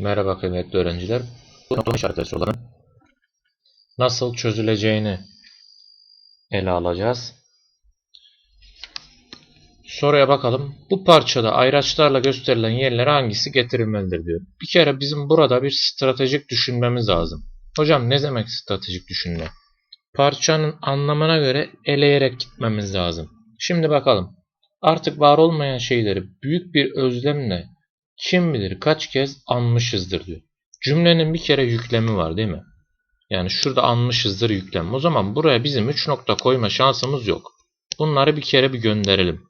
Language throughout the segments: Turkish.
Merhaba kıymetli öğrenciler. Bu noktalama işaretleri sorularının nasıl çözüleceğini ele alacağız. Soruya bakalım. Bu parçada ayraçlarla gösterilen yerlere hangisi getirilmelidir diyor. Bir kere bizim burada bir stratejik düşünmemiz lazım. Hocam ne demek stratejik düşünme? Parçanın anlamına göre eleyerek gitmemiz lazım. Şimdi bakalım. Artık var olmayan şeyleri büyük bir özlemle kim bilir kaç kez anmışızdır diyor. Cümlenin bir kere yüklemi var değil mi? Yani şurada anmışızdır yüklem. O zaman buraya bizim 3 nokta koyma şansımız yok. Bunları bir kere bir gönderelim.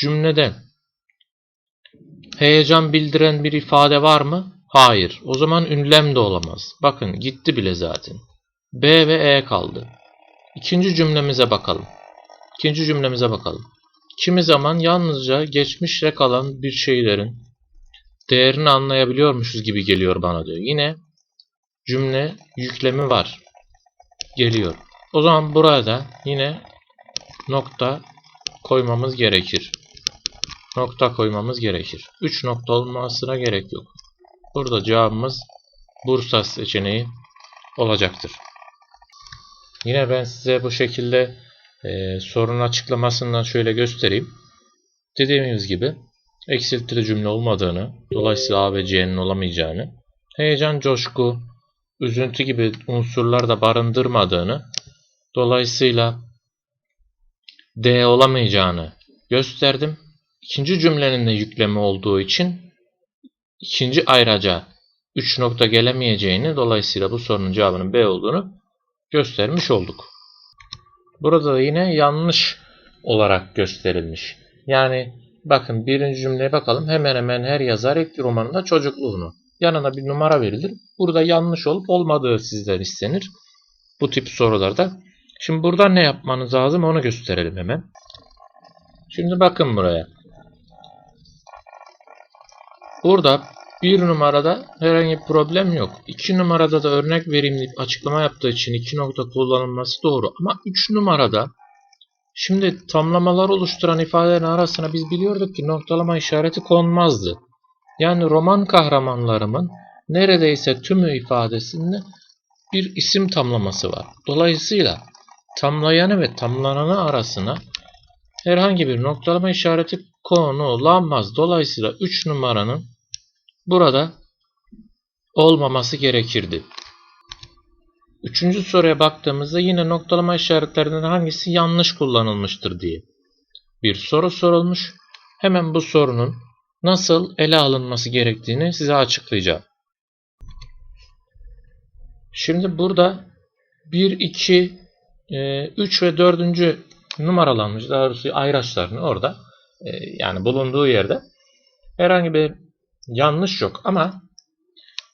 Cümlede heyecan bildiren bir ifade var mı? Hayır. O zaman ünlem de olamaz. Bakın gitti bile zaten. B ve E kaldı. İkinci cümlemize bakalım. İkinci cümlemize bakalım. Kimi zaman yalnızca geçmişte kalan bir şeylerin değerini anlayabiliyormuşuz gibi geliyor bana diyor. Yine cümle yüklemi var. Geliyor. O zaman burada yine nokta koymamız gerekir. Nokta koymamız gerekir. 3 nokta olmasına gerek yok. Burada cevabımız Bursa seçeneği olacaktır. Yine ben size bu şekilde e, sorunun açıklamasından şöyle göstereyim. Dediğimiz gibi eksiltili cümle olmadığını, dolayısıyla A ve C'nin olamayacağını, heyecan, coşku, üzüntü gibi unsurlar da barındırmadığını, dolayısıyla D olamayacağını gösterdim. İkinci cümlenin de yüklemi olduğu için ikinci ayraca 3 nokta gelemeyeceğini, dolayısıyla bu sorunun cevabının B olduğunu göstermiş olduk. Burada da yine yanlış olarak gösterilmiş. Yani bakın birinci cümleye bakalım. Hemen hemen her yazar ilk romanında çocukluğunu. Yanına bir numara verilir. Burada yanlış olup olmadığı sizden istenir. Bu tip sorularda. Şimdi burada ne yapmanız lazım onu gösterelim hemen. Şimdi bakın buraya. Burada bir numarada herhangi bir problem yok. İki numarada da örnek vereyim açıklama yaptığı için iki nokta kullanılması doğru. Ama üç numarada şimdi tamlamalar oluşturan ifadelerin arasına biz biliyorduk ki noktalama işareti konmazdı. Yani roman kahramanlarımın neredeyse tümü ifadesinde bir isim tamlaması var. Dolayısıyla tamlayanı ve tamlananı arasına herhangi bir noktalama işareti konulamaz. Dolayısıyla 3 numaranın burada olmaması gerekirdi. Üçüncü soruya baktığımızda yine noktalama işaretlerinden hangisi yanlış kullanılmıştır diye bir soru sorulmuş. Hemen bu sorunun nasıl ele alınması gerektiğini size açıklayacağım. Şimdi burada 1, 2, 3 ve 4. numaralanmış daha doğrusu ayraçlarını orada e, yani bulunduğu yerde herhangi bir yanlış yok ama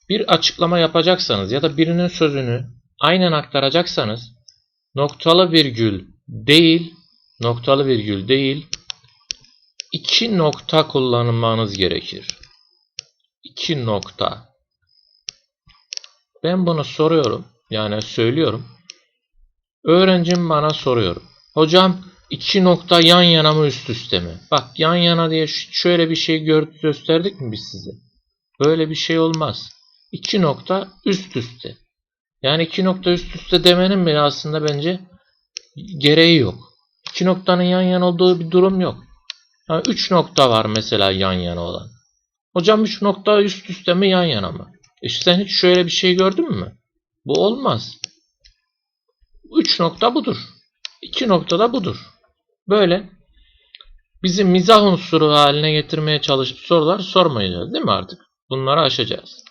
bir açıklama yapacaksanız ya da birinin sözünü aynen aktaracaksanız noktalı virgül değil noktalı virgül değil iki nokta kullanmanız gerekir. İki nokta. Ben bunu soruyorum. Yani söylüyorum. Öğrencim bana soruyor. Hocam iki nokta yan yana mı üst üste mi? Bak yan yana diye şöyle bir şey gösterdik mi biz size? Böyle bir şey olmaz. İki nokta üst üste. Yani iki nokta üst üste demenin bile aslında bence gereği yok. İki noktanın yan yana olduğu bir durum yok. Yani üç nokta var mesela yan yana olan. Hocam üç nokta üst üste mi yan yana mı? İşte sen hiç şöyle bir şey gördün mü? Bu olmaz. Üç nokta budur. İki nokta da budur. Böyle bizi mizah unsuru haline getirmeye çalışıp sorular sormayacağız değil mi artık? Bunları aşacağız.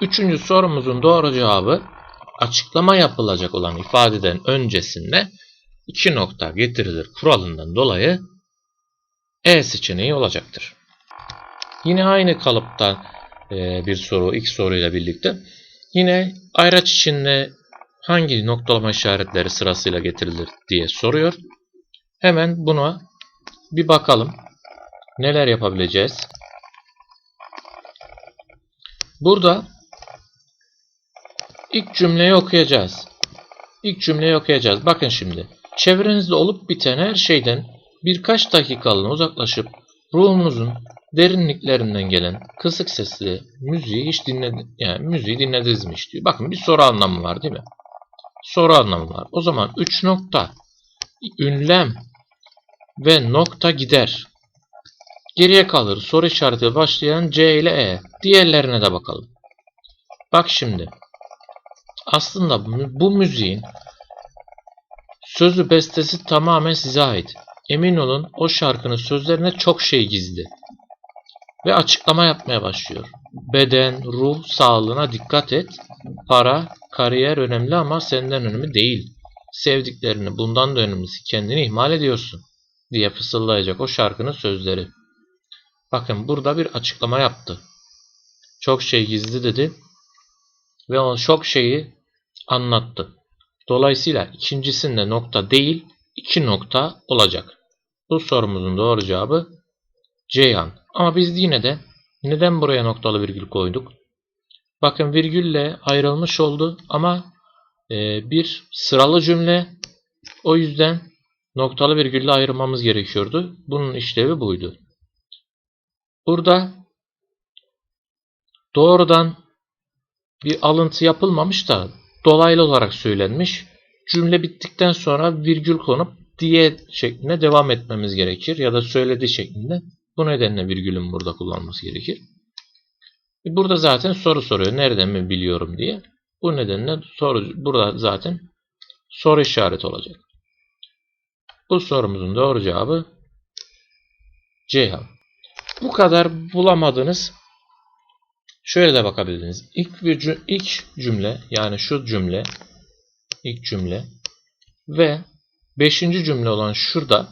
Üçüncü sorumuzun doğru cevabı açıklama yapılacak olan ifadeden öncesinde iki nokta getirilir kuralından dolayı E seçeneği olacaktır. Yine aynı kalıpta bir soru ilk soruyla birlikte. Yine ayraç içinde hangi noktalama işaretleri sırasıyla getirilir diye soruyor. Hemen buna bir bakalım. Neler yapabileceğiz? Burada ilk cümleyi okuyacağız. İlk cümleyi okuyacağız. Bakın şimdi. Çevrenizde olup biten her şeyden birkaç dakikalığına uzaklaşıp ruhunuzun derinliklerinden gelen kısık sesli müziği hiç dinledi yani müziği dinlediniz mi diyor. Bakın bir soru anlamı var değil mi? Soru anlamı var. O zaman 3 nokta ünlem ve nokta gider. Geriye kalır soru işareti başlayan C ile E. Diğerlerine de bakalım. Bak şimdi. Aslında bu- müziğin sözü bestesi tamamen size ait. Emin olun o şarkının sözlerine çok şey gizli. Ve açıklama yapmaya başlıyor. Beden, ruh sağlığına dikkat et. Para, kariyer önemli ama senden önemli değil. Sevdiklerini bundan da önemlisi kendini ihmal ediyorsun diye fısıldayacak o şarkının sözleri. Bakın burada bir açıklama yaptı. Çok şey gizli dedi ve o çok şeyi anlattı. Dolayısıyla ikincisinde nokta değil, iki nokta olacak. Bu sorumuzun doğru cevabı Ceyhan. Ama biz yine de neden buraya noktalı virgül koyduk? Bakın virgülle ayrılmış oldu ama e, bir sıralı cümle o yüzden noktalı virgülle ayırmamız gerekiyordu. Bunun işlevi buydu. Burada doğrudan bir alıntı yapılmamış da dolaylı olarak söylenmiş. Cümle bittikten sonra virgül konup diye şeklinde devam etmemiz gerekir ya da söylediği şeklinde. Bu nedenle virgülün burada kullanması gerekir. E, Burada zaten soru soruyor. Nereden mi biliyorum diye. Bu nedenle soru burada zaten soru işareti olacak. Bu sorumuzun doğru cevabı Ceyhan. Bu kadar bulamadınız. Şöyle de bakabilirsiniz. İlk bir cü- ilk cümle yani şu cümle ilk cümle ve beşinci cümle olan şurada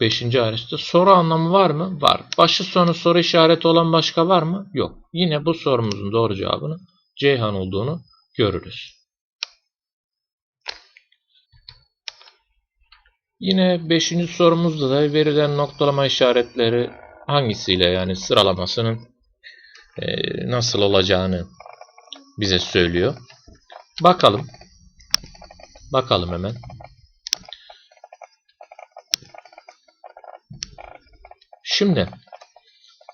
beşinci hariçte soru anlamı var mı? Var. Başı sonu soru işareti olan başka var mı? Yok. Yine bu sorumuzun doğru cevabını Ceyhan olduğunu görürüz. Yine beşinci sorumuzda da verilen noktalama işaretleri hangisiyle yani sıralamasının nasıl olacağını bize söylüyor. Bakalım. Bakalım hemen. Şimdi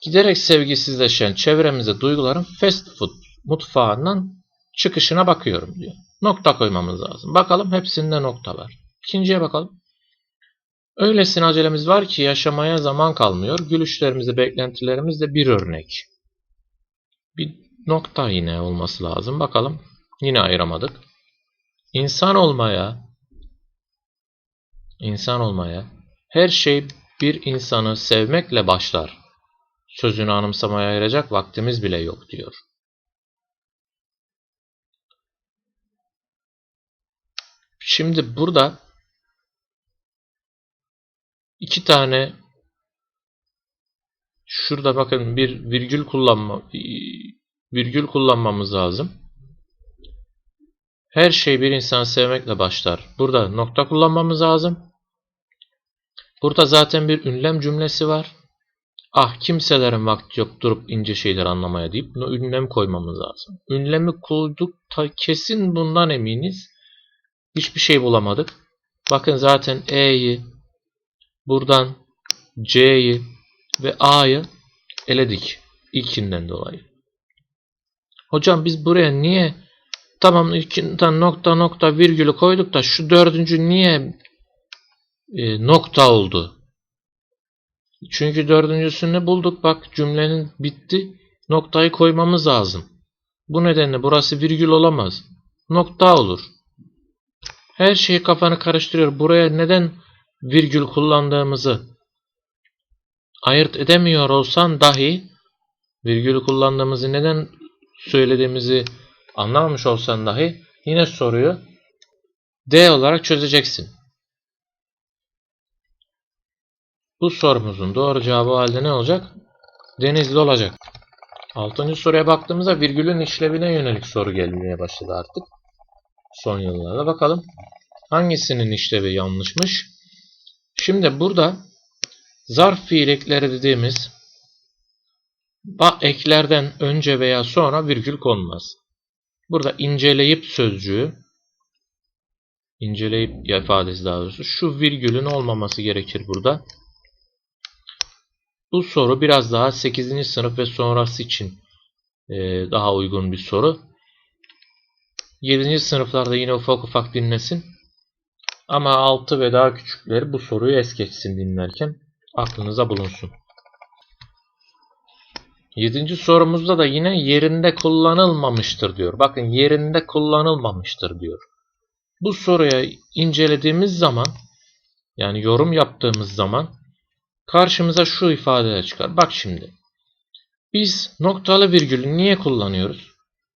giderek sevgisizleşen çevremizde duyguların fast food mutfağından çıkışına bakıyorum diyor. Nokta koymamız lazım. Bakalım hepsinde nokta var. İkinciye bakalım. Öylesine acelemiz var ki yaşamaya zaman kalmıyor. Gülüşlerimizde, beklentilerimizde bir örnek. Bir nokta yine olması lazım. Bakalım. Yine ayıramadık. İnsan olmaya, insan olmaya, her şey bir insanı sevmekle başlar. Sözünü anımsamaya ayıracak vaktimiz bile yok diyor. Şimdi burada iki tane şurada bakın bir virgül kullanma virgül kullanmamız lazım. Her şey bir insan sevmekle başlar. Burada nokta kullanmamız lazım. Burada zaten bir ünlem cümlesi var. Ah kimselerin vakti yok durup ince şeyler anlamaya deyip bunu ünlem koymamız lazım. Ünlemi koyduk ta kesin bundan eminiz. Hiçbir şey bulamadık. Bakın zaten E'yi buradan C'yi ve A'yı eledik. İlkinden dolayı. Hocam biz buraya niye tamam ilkinden nokta nokta virgülü koyduk da şu dördüncü niye e, nokta oldu? Çünkü dördüncüsünü bulduk. Bak cümlenin bitti. Noktayı koymamız lazım. Bu nedenle burası virgül olamaz. Nokta olur. Her şeyi kafanı karıştırıyor. Buraya neden virgül kullandığımızı ayırt edemiyor olsan dahi virgül kullandığımızı neden söylediğimizi anlamamış olsan dahi yine soruyu D olarak çözeceksin. Bu sorumuzun doğru cevabı halde ne olacak? Denizli olacak. Altıncı soruya baktığımızda virgülün işlevine yönelik soru gelmeye başladı artık. Son yıllarda bakalım. Hangisinin işlevi yanlışmış? Şimdi burada zarf fiil ekleri dediğimiz ba eklerden önce veya sonra virgül konmaz. Burada inceleyip sözcüğü inceleyip ifadesi daha doğrusu şu virgülün olmaması gerekir burada. Bu soru biraz daha 8. sınıf ve sonrası için e, daha uygun bir soru. 7. sınıflarda yine ufak ufak dinlesin. Ama 6 ve daha küçükleri bu soruyu es geçsin dinlerken aklınıza bulunsun. 7. sorumuzda da yine yerinde kullanılmamıştır diyor. Bakın yerinde kullanılmamıştır diyor. Bu soruya incelediğimiz zaman yani yorum yaptığımız zaman karşımıza şu ifadeler çıkar. Bak şimdi. Biz noktalı virgülü niye kullanıyoruz?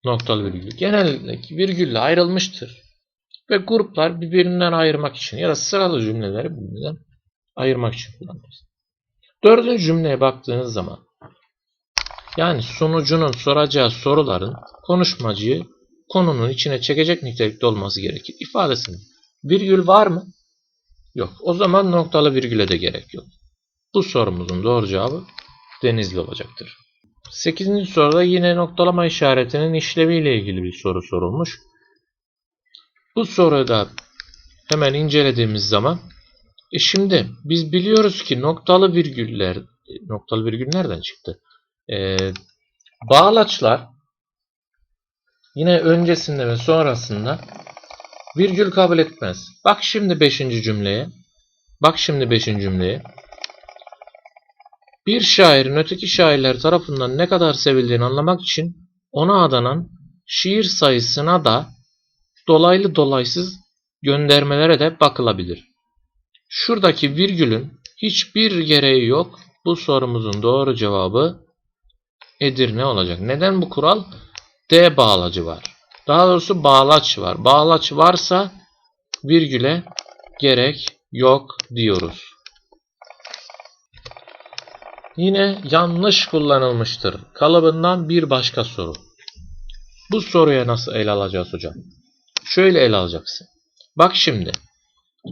Noktalı virgül. Genellikle virgülle ayrılmıştır. Ve gruplar birbirinden ayırmak için ya da sıralı cümleleri birbirinden ayırmak için kullanırız. Dördüncü cümleye baktığınız zaman yani sunucunun soracağı soruların konuşmacıyı konunun içine çekecek nitelikte olması gerekir. İfadesinde virgül var mı? Yok. O zaman noktalı virgüle de gerek yok. Bu sorumuzun doğru cevabı Denizli olacaktır. 8. soruda yine noktalama işaretinin işleviyle ilgili bir soru sorulmuş. Bu soruyu da hemen incelediğimiz zaman e şimdi biz biliyoruz ki noktalı virgüller noktalı virgül nereden çıktı? Ee, bağlaçlar yine öncesinde ve sonrasında virgül kabul etmez. Bak şimdi 5. cümleye. Bak şimdi 5. cümleye. Bir şairin öteki şairler tarafından ne kadar sevildiğini anlamak için ona adanan şiir sayısına da dolaylı dolaysız göndermelere de bakılabilir. Şuradaki virgülün hiçbir gereği yok. Bu sorumuzun doğru cevabı Edirne olacak. Neden bu kural? D bağlacı var. Daha doğrusu bağlaç var. Bağlaç varsa virgüle gerek yok diyoruz. Yine yanlış kullanılmıştır. Kalıbından bir başka soru. Bu soruya nasıl ele alacağız hocam? Şöyle ele alacaksın. Bak şimdi.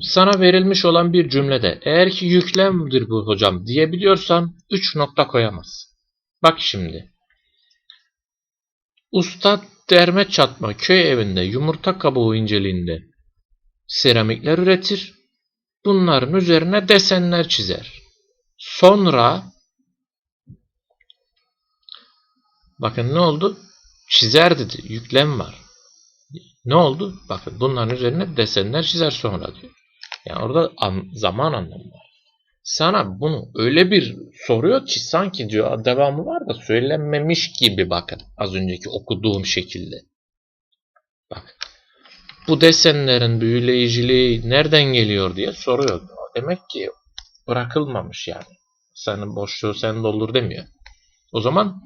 Sana verilmiş olan bir cümlede eğer ki yüklemdir bu hocam diyebiliyorsan 3 nokta koyamaz. Bak şimdi. Usta derme çatma köy evinde yumurta kabuğu inceliğinde seramikler üretir. Bunların üzerine desenler çizer. Sonra bakın ne oldu? Çizer dedi. Yüklem var. Ne oldu? Bakın bunların üzerine desenler çizer sonra diyor. Yani orada an, zaman anlamı var. Sana bunu öyle bir soruyor ki sanki diyor devamı var da söylenmemiş gibi bakın az önceki okuduğum şekilde. Bak bu desenlerin büyüleyiciliği nereden geliyor diye soruyor. Demek ki bırakılmamış yani. Senin boşluğu sen doldur demiyor. O zaman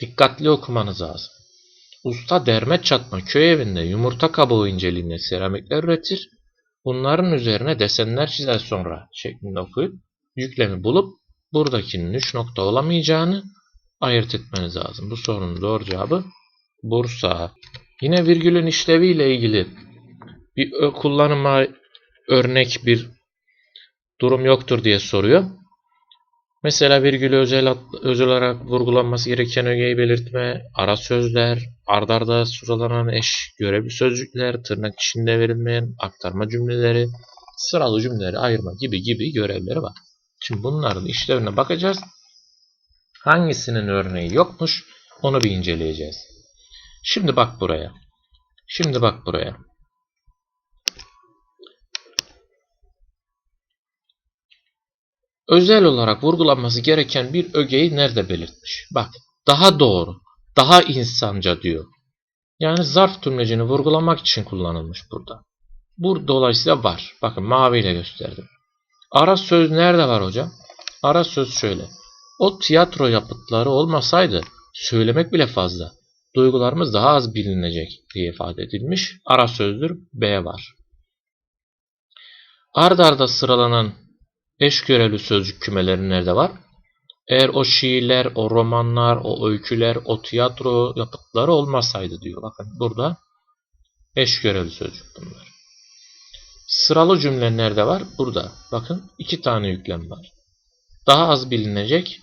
dikkatli okumanız lazım. Usta derme çatma köy evinde yumurta kabuğu inceliğinde seramikler üretir. Bunların üzerine desenler çizer sonra şeklinde okuyup yüklemi bulup buradakinin 3 nokta olamayacağını ayırt etmeniz lazım. Bu sorunun doğru cevabı Bursa. Yine virgülün işleviyle ilgili bir kullanıma örnek bir durum yoktur diye soruyor. Mesela virgülü özel, özel olarak vurgulanması gereken ögeyi belirtme, ara sözler, ardarda sıralanan eş görevli sözcükler, tırnak içinde verilmeyen aktarma cümleleri, sıralı cümleleri ayırma gibi gibi görevleri var. Şimdi bunların işlevine bakacağız. Hangisinin örneği yokmuş onu bir inceleyeceğiz. Şimdi bak buraya. Şimdi bak buraya. Özel olarak vurgulanması gereken bir ögeyi nerede belirtmiş? Bak daha doğru, daha insanca diyor. Yani zarf tümlecini vurgulamak için kullanılmış burada. Bu dolayısıyla var. Bakın maviyle gösterdim. Ara söz nerede var hocam? Ara söz şöyle. O tiyatro yapıtları olmasaydı söylemek bile fazla. Duygularımız daha az bilinecek diye ifade edilmiş. Ara sözdür B var. Ard arda sıralanan eş görevli sözcük kümeleri nerede var? Eğer o şiirler, o romanlar, o öyküler, o tiyatro yapıtları olmasaydı diyor. Bakın burada eş görevli sözcük bunlar. Sıralı cümle nerede var? Burada. Bakın iki tane yüklem var. Daha az bilinecek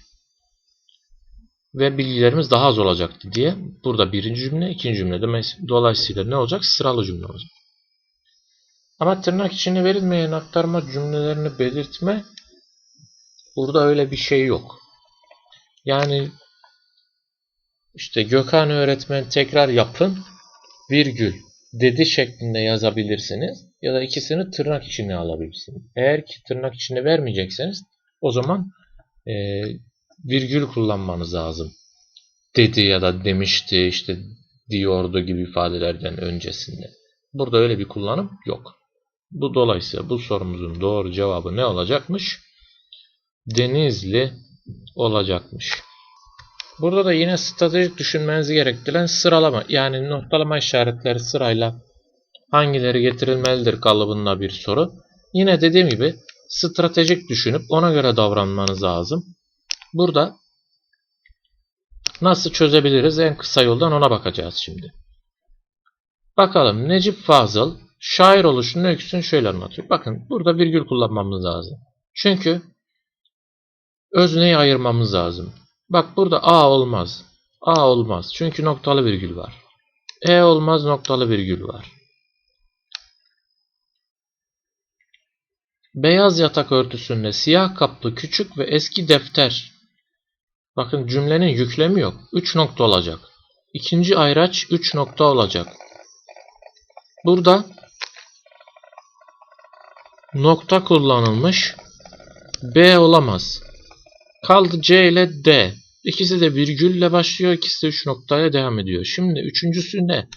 ve bilgilerimiz daha az olacaktı diye. Burada birinci cümle, ikinci cümle. Dolayısıyla ne olacak? Sıralı cümle olacak. Ama tırnak içine verilmeyen aktarma cümlelerini belirtme Burada öyle bir şey yok. Yani işte Gökhan öğretmen tekrar yapın virgül dedi şeklinde yazabilirsiniz ya da ikisini tırnak içine alabilirsiniz. Eğer ki tırnak içine vermeyecekseniz o zaman e, virgül kullanmanız lazım. Dedi ya da demişti işte diyordu gibi ifadelerden öncesinde. Burada öyle bir kullanım yok. Bu dolayısıyla bu sorumuzun doğru cevabı ne olacakmış? Denizli olacakmış. Burada da yine stratejik düşünmenizi gerektiren sıralama yani noktalama işaretleri sırayla hangileri getirilmelidir kalıbında bir soru. Yine dediğim gibi stratejik düşünüp ona göre davranmanız lazım. Burada nasıl çözebiliriz en kısa yoldan ona bakacağız şimdi. Bakalım Necip Fazıl şair oluşunun öyküsünü şöyle anlatıyor. Bakın burada virgül kullanmamız lazım. Çünkü özneyi ayırmamız lazım. Bak burada A olmaz. A olmaz. Çünkü noktalı virgül var. E olmaz noktalı virgül var. Beyaz yatak örtüsünde siyah kaplı küçük ve eski defter. Bakın cümlenin yüklemi yok. 3 nokta olacak. İkinci ayraç 3 nokta olacak. Burada nokta kullanılmış. B olamaz. Kaldı C ile D. İkisi de virgülle başlıyor. ikisi de 3 noktayla devam ediyor. Şimdi üçüncüsü ne?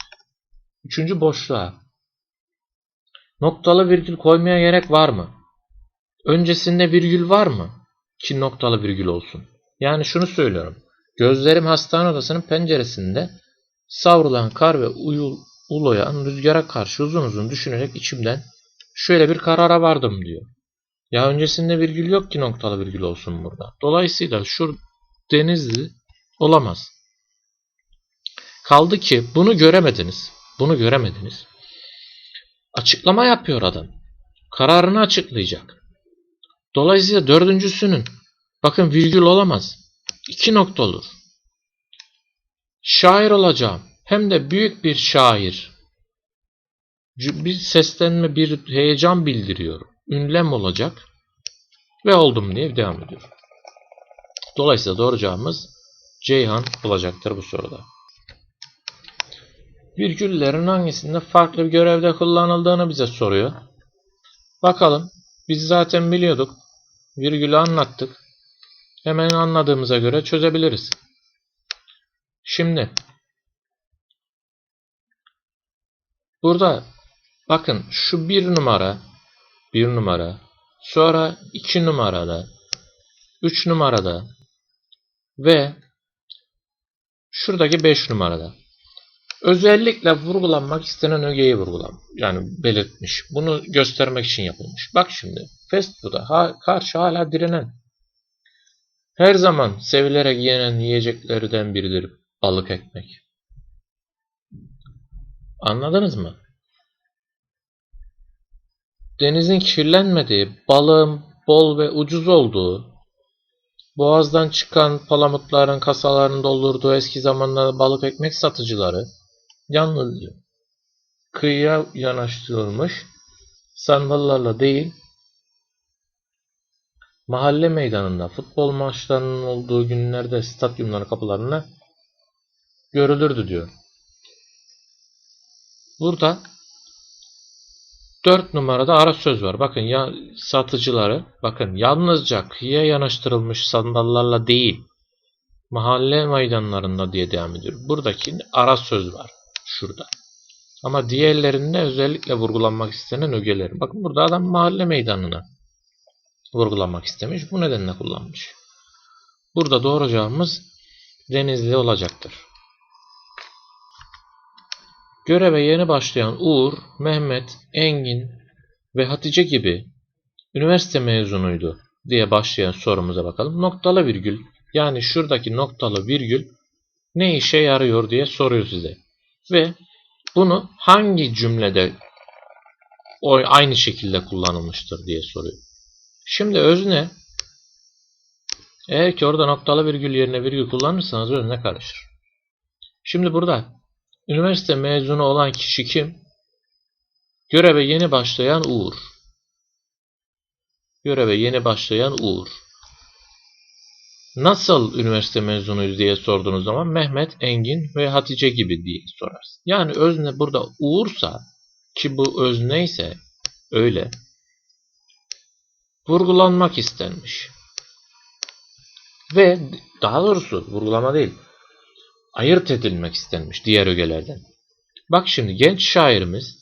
Üçüncü boşluğa. Noktalı virgül koymaya gerek var mı? Öncesinde virgül var mı? Ki noktalı virgül olsun. Yani şunu söylüyorum. Gözlerim hastane odasının penceresinde savrulan kar ve uyul, uluyan rüzgara karşı uzun uzun düşünerek içimden şöyle bir karara vardım diyor. Ya öncesinde virgül yok ki noktalı virgül olsun burada. Dolayısıyla şu Denizli olamaz. Kaldı ki bunu göremediniz. Bunu göremediniz. Açıklama yapıyor adam. Kararını açıklayacak. Dolayısıyla dördüncüsünün bakın virgül olamaz. İki nokta olur. Şair olacağım. Hem de büyük bir şair. Bir seslenme, bir heyecan bildiriyor. Ünlem olacak. Ve oldum diye devam ediyor. Dolayısıyla doğru cevabımız Ceyhan olacaktır bu soruda. Virgüllerin hangisinde farklı bir görevde kullanıldığını bize soruyor. Bakalım. Biz zaten biliyorduk. Virgülü anlattık. Hemen anladığımıza göre çözebiliriz. Şimdi burada bakın şu bir numara bir numara sonra iki numarada üç numarada ve şuradaki 5 numarada. Özellikle vurgulanmak istenen ögeyi vurgulam. Yani belirtmiş. Bunu göstermek için yapılmış. Bak şimdi fast food'a ha, karşı hala direnen. Her zaman sevilerek yenen yiyeceklerden biridir balık ekmek. Anladınız mı? Denizin kirlenmediği, balığın bol ve ucuz olduğu, Boğazdan çıkan palamutların kasalarını doldurduğu eski zamanlarda balık ekmek satıcıları yalnızca kıyıya yanaştırılmış sandallarla değil mahalle meydanında futbol maçlarının olduğu günlerde stadyumların kapılarına görülürdü diyor. Burada 4 numarada ara söz var. Bakın ya satıcıları bakın yalnızca kıyıya yanaştırılmış sandallarla değil mahalle meydanlarında diye devam ediyor. Buradaki ara söz var. Şurada. Ama diğerlerinde özellikle vurgulanmak istenen ögeler. Bakın burada adam mahalle meydanına vurgulanmak istemiş. Bu nedenle kullanmış. Burada doğru cevabımız Denizli olacaktır. Göreve yeni başlayan Uğur, Mehmet, Engin ve Hatice gibi üniversite mezunuydu diye başlayan sorumuza bakalım. Noktalı virgül yani şuradaki noktalı virgül ne işe yarıyor diye soruyor size. Ve bunu hangi cümlede o aynı şekilde kullanılmıştır diye soruyor. Şimdi özne eğer ki orada noktalı virgül yerine virgül kullanırsanız özne karışır. Şimdi burada Üniversite mezunu olan kişi kim? Göreve yeni başlayan Uğur. Göreve yeni başlayan Uğur. Nasıl üniversite mezunuyuz diye sorduğunuz zaman Mehmet, Engin ve Hatice gibi diye sorarsın. Yani özne burada Uğur'sa ki bu özne ise öyle vurgulanmak istenmiş. Ve daha doğrusu vurgulama değil ayırt edilmek istenmiş diğer ögelerden. Bak şimdi genç şairimiz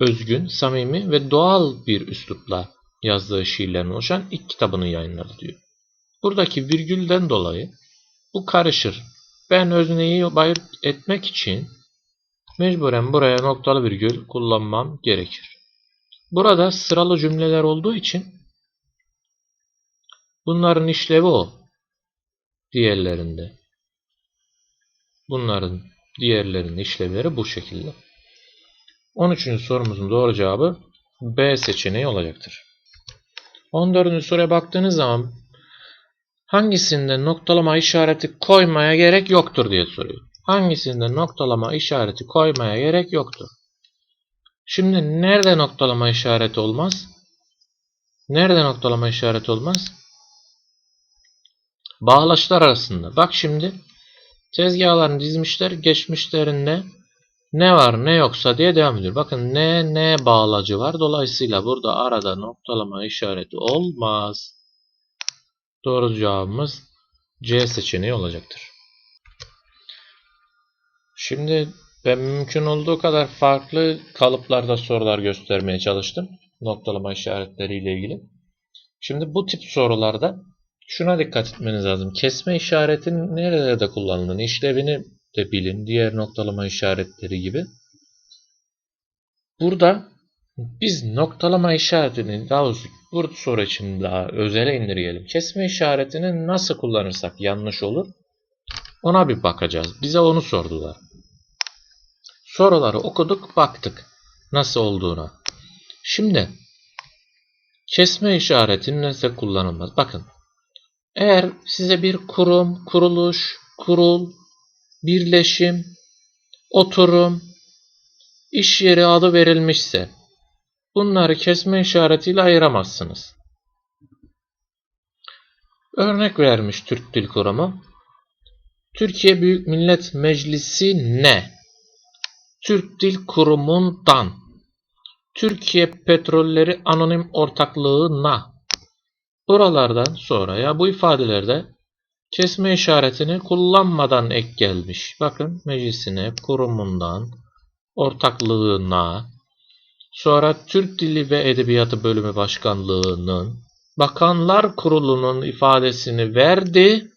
özgün, samimi ve doğal bir üslupla yazdığı şiirlerin oluşan ilk kitabını yayınladı diyor. Buradaki virgülden dolayı bu karışır. Ben özneyi ayırt etmek için mecburen buraya noktalı virgül kullanmam gerekir. Burada sıralı cümleler olduğu için bunların işlevi o. Diğerlerinde. Bunların diğerlerinin işlevleri bu şekilde. 13. sorumuzun doğru cevabı B seçeneği olacaktır. 14. soruya baktığınız zaman hangisinde noktalama işareti koymaya gerek yoktur diye soruyor. Hangisinde noktalama işareti koymaya gerek yoktur? Şimdi nerede noktalama işareti olmaz? Nerede noktalama işareti olmaz? Bağlaçlar arasında. Bak şimdi tezgahlarını dizmişler geçmişlerinde ne var ne yoksa diye devam ediyor. Bakın ne ne bağlacı var. Dolayısıyla burada arada noktalama işareti olmaz. Doğru cevabımız C seçeneği olacaktır. Şimdi ben mümkün olduğu kadar farklı kalıplarda sorular göstermeye çalıştım. Noktalama işaretleriyle ilgili. Şimdi bu tip sorularda şuna dikkat etmeniz lazım. Kesme işaretinin nerelerde kullanıldığını, işlevini de bilin. Diğer noktalama işaretleri gibi. Burada biz noktalama işaretini daha doğrusu bu soru için daha özele indirgeyelim. Kesme işaretini nasıl kullanırsak yanlış olur. Ona bir bakacağız. Bize onu sordular. Soruları okuduk, baktık nasıl olduğuna. Şimdi kesme işaretini nasıl kullanılmaz? Bakın. Eğer size bir kurum, kuruluş, kurul, birleşim, oturum, iş yeri adı verilmişse bunları kesme işaretiyle ayıramazsınız. Örnek vermiş Türk Dil Kurumu. Türkiye Büyük Millet Meclisi ne? Türk Dil Kurumu'ndan Türkiye Petrolleri Anonim Ortaklığı'na buralardan sonra ya bu ifadelerde kesme işaretini kullanmadan ek gelmiş. Bakın meclisine, kurumundan, ortaklığına, sonra Türk Dili ve Edebiyatı Bölümü Başkanlığı'nın, Bakanlar Kurulu'nun ifadesini verdi,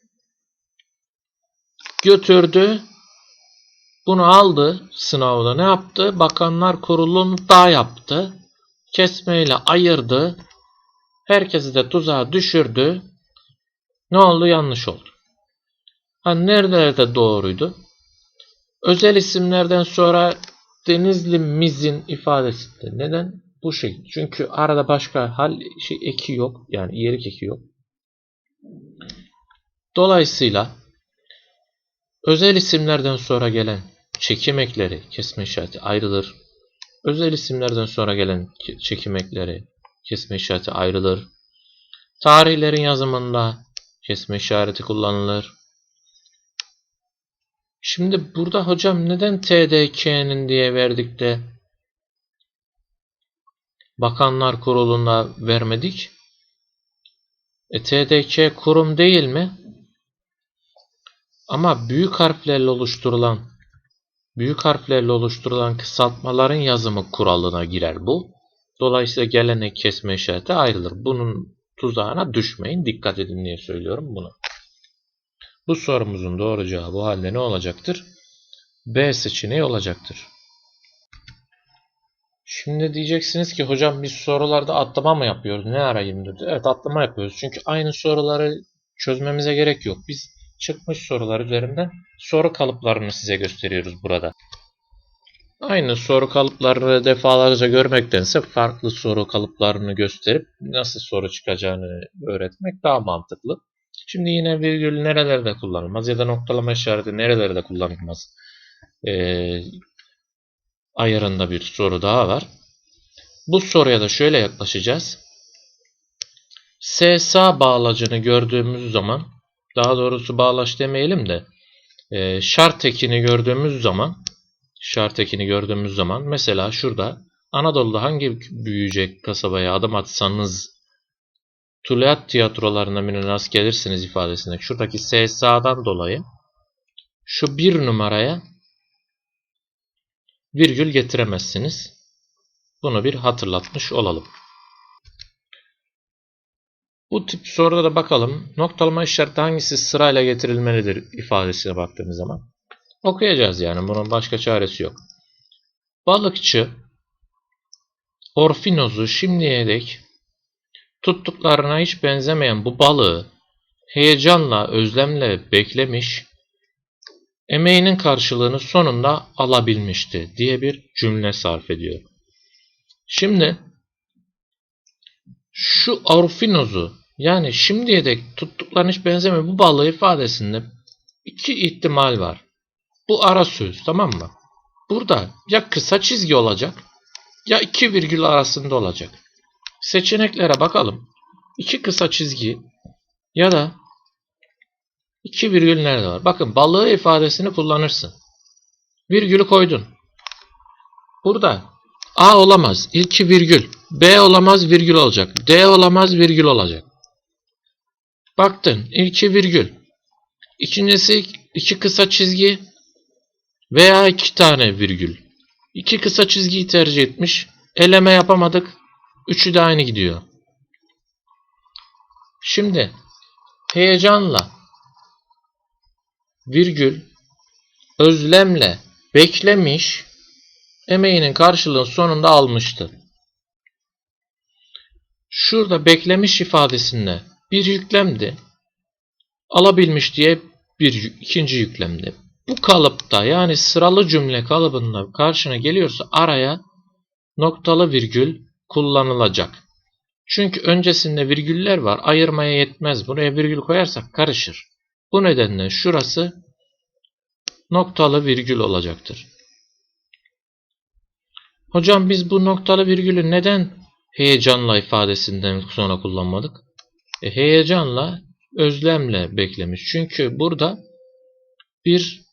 götürdü, bunu aldı sınavda ne yaptı? Bakanlar Kurulu'nda yaptı. Kesmeyle ayırdı. Herkesi de tuzağa düşürdü. Ne oldu? Yanlış oldu. Ha nerelerde doğruydu? Özel isimlerden sonra Denizli Miz'in ifadesinde. Neden? Bu şekilde. Çünkü arada başka hal şey eki yok. Yani iyerik eki yok. Dolayısıyla özel isimlerden sonra gelen çekim ekleri kesme işareti ayrılır. Özel isimlerden sonra gelen çekim ekleri kesme işareti ayrılır. Tarihlerin yazımında kesme işareti kullanılır. Şimdi burada hocam neden TDK'nin diye verdik de Bakanlar Kurulu'na vermedik? E, TDK kurum değil mi? Ama büyük harflerle oluşturulan büyük harflerle oluşturulan kısaltmaların yazımı kuralına girer bu. Dolayısıyla gelenek kesme işareti ayrılır. Bunun tuzağına düşmeyin. Dikkat edin diye söylüyorum bunu. Bu sorumuzun doğru cevabı o halde ne olacaktır? B seçeneği olacaktır. Şimdi diyeceksiniz ki hocam biz sorularda atlama mı yapıyoruz? Ne arayayım dedi. Evet atlama yapıyoruz. Çünkü aynı soruları çözmemize gerek yok. Biz çıkmış sorular üzerinden soru kalıplarını size gösteriyoruz burada. Aynı soru kalıplarını defalarca görmektense farklı soru kalıplarını gösterip nasıl soru çıkacağını öğretmek daha mantıklı. Şimdi yine virgül nerelerde kullanılmaz ya da noktalama işareti nerelerde kullanılmaz ee, ayarında bir soru daha var. Bu soruya da şöyle yaklaşacağız. SSA bağlacını gördüğümüz zaman daha doğrusu bağlaç demeyelim de e, şart ekini gördüğümüz zaman şart ekini gördüğümüz zaman mesela şurada Anadolu'da hangi büyüyecek kasabaya adım atsanız Tuluat tiyatrolarına rast gelirsiniz ifadesinde şuradaki SSA'dan dolayı şu bir numaraya virgül getiremezsiniz. Bunu bir hatırlatmış olalım. Bu tip soruda da bakalım noktalama işareti hangisi sırayla getirilmelidir ifadesine baktığımız zaman. Okuyacağız yani bunun başka çaresi yok. Balıkçı Orfinozu şimdiye dek tuttuklarına hiç benzemeyen bu balığı heyecanla, özlemle beklemiş, emeğinin karşılığını sonunda alabilmişti diye bir cümle sarf ediyor. Şimdi şu Orfinozu yani şimdiye dek tuttuklarına hiç benzemeyen bu balığı ifadesinde iki ihtimal var. Bu ara söz tamam mı? Burada ya kısa çizgi olacak ya iki virgül arasında olacak. Seçeneklere bakalım. İki kısa çizgi ya da iki virgül nerede var? Bakın balığı ifadesini kullanırsın. Virgülü koydun. Burada A olamaz. İlki virgül. B olamaz virgül olacak. D olamaz virgül olacak. Baktın ilki virgül. İkincisi iki kısa çizgi veya iki tane virgül. İki kısa çizgiyi tercih etmiş. Eleme yapamadık. Üçü de aynı gidiyor. Şimdi heyecanla virgül özlemle beklemiş emeğinin karşılığını sonunda almıştı. Şurada beklemiş ifadesinde bir yüklemdi. Alabilmiş diye bir ikinci yüklemdi. Bu kalıpta yani sıralı cümle kalıbında karşına geliyorsa araya noktalı virgül kullanılacak. Çünkü öncesinde virgüller var. Ayırmaya yetmez. Buraya virgül koyarsak karışır. Bu nedenle şurası noktalı virgül olacaktır. Hocam biz bu noktalı virgülü neden heyecanla ifadesinden sonra kullanmadık? E, heyecanla, özlemle beklemiş. Çünkü burada bir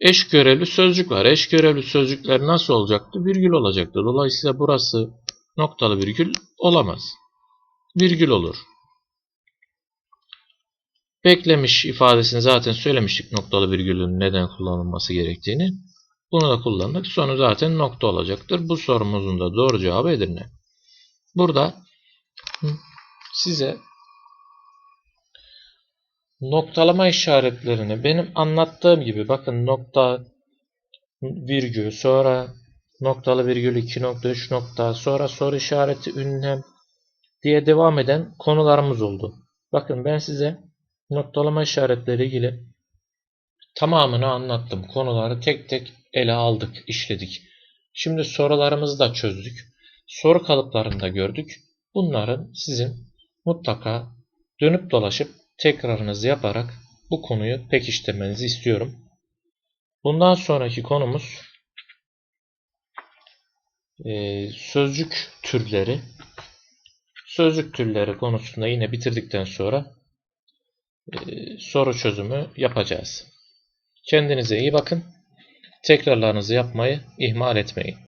eş görevli sözcük var. Eş görevli sözcükler nasıl olacaktı? Virgül olacaktı. Dolayısıyla burası noktalı virgül olamaz. Virgül olur. Beklemiş ifadesini zaten söylemiştik noktalı virgülün neden kullanılması gerektiğini. Bunu da kullandık. Sonu zaten nokta olacaktır. Bu sorumuzun da doğru cevabı Edirne. Burada size noktalama işaretlerini benim anlattığım gibi bakın nokta virgül sonra noktalı virgül 2 nokta 3 nokta sonra soru işareti ünlem diye devam eden konularımız oldu. Bakın ben size noktalama işaretleri ilgili tamamını anlattım. Konuları tek tek ele aldık, işledik. Şimdi sorularımızı da çözdük. Soru kalıplarını da gördük. Bunların sizin mutlaka dönüp dolaşıp tekrarınızı yaparak bu konuyu pekiştirmenizi istiyorum. Bundan sonraki konumuz e, sözcük türleri. Sözcük türleri konusunda yine bitirdikten sonra e, soru çözümü yapacağız. Kendinize iyi bakın. Tekrarlarınızı yapmayı ihmal etmeyin.